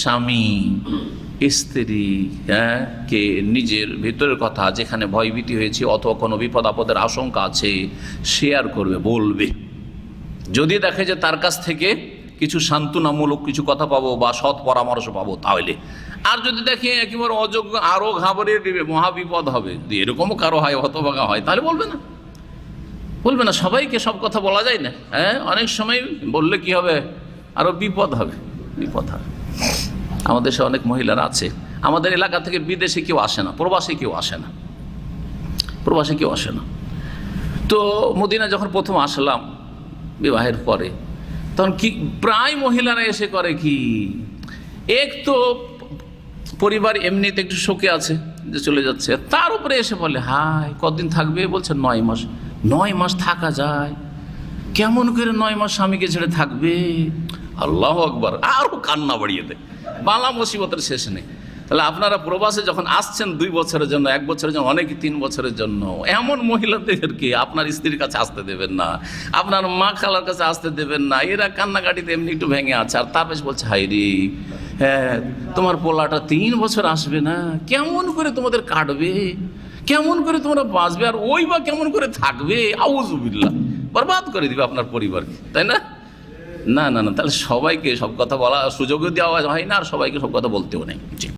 স্বামী, স্ত্রী হ্যাঁ কে নিজের ভেতরের কথা, যেখানে ভয়ভীতি হয়েছে অথবা কোনো বিপদ আপদের আশঙ্কা আছে শেয়ার করবে, বলবে। যদি দেখে যে তার কাছ থেকে কিছু সান্ত্বনামূলক কিছু কথা পাবো বা সৎ পরামর্শ পাবো, তাহলে। আর যদি দেখে একেবারে অযোগ্য আরও ঘাবড়িয়ে দেবে মহাবিপদ হবে এরকমও কারও হয়, হতভাগা হয়, তাহলে বলবে না। বলবে না, সবাইকে সব কথা বলা যায় না হ্যাঁ? অনেক সময় বললে কি হবে? আরও বিপদ হবে বিপদ হবে। আমাদের দেশে অনেক মহিলারা আছে। আমাদের এলাকা থেকে বিদেশে কেউ আসে না, প্রবাসে কেউ আসে না। প্রবাসে কেউ আসে না। তো মদিনা যখন প্রথম আসলাম বিবাহের পরে, তখন কি প্রায় মহিলারা এসে করে কি, এক তো পরিবার এমনিতে একটু শোকে আছে যে চলে যাচ্ছে। তার উপরে এসে বলে হাই কতদিন থাকবে? বলছে, নয় মাস। নয় মাস থাকা যায়। কেমন করে নয় মাস স্বামীকে ছেড়ে থাকবে? আল্লাহ আকবর আরও কান্না বাড়িয়ে দেয়। বালা মুসিবতের শেষ নেই। তাহলে আপনারা প্রবাসে যখন আসছেন দুই বছরের জন্য, এক বছরের জন্য, অনেক তিন বছরের জন্য, এমন মহিলাদেরকে আপনার স্ত্রীর কাছে আসতে দেবেন না, আপনার মা খালার কাছে আসতে দেবেন না, এরা কান্নাকাটিতে এমনি একটু ভেঙে আছে, আর তারপর বলছে হাই রে হ্যাঁ তোমার পোলাটা তিন বছর আসবে না, কেমন করে তোমাদের কাটবে, কেমন করে তোমরা বাঁচবে, আর ওই বা কেমন করে থাকবে আউজুবিল্লা বরবাদ করে দিবে আপনার পরিবারকে। তাই না? না না না, তাহলে সবাইকে সব কথা বলা সুযোগও দেওয়া হয় না আর সবাইকে সব কথা বলতেও নেই।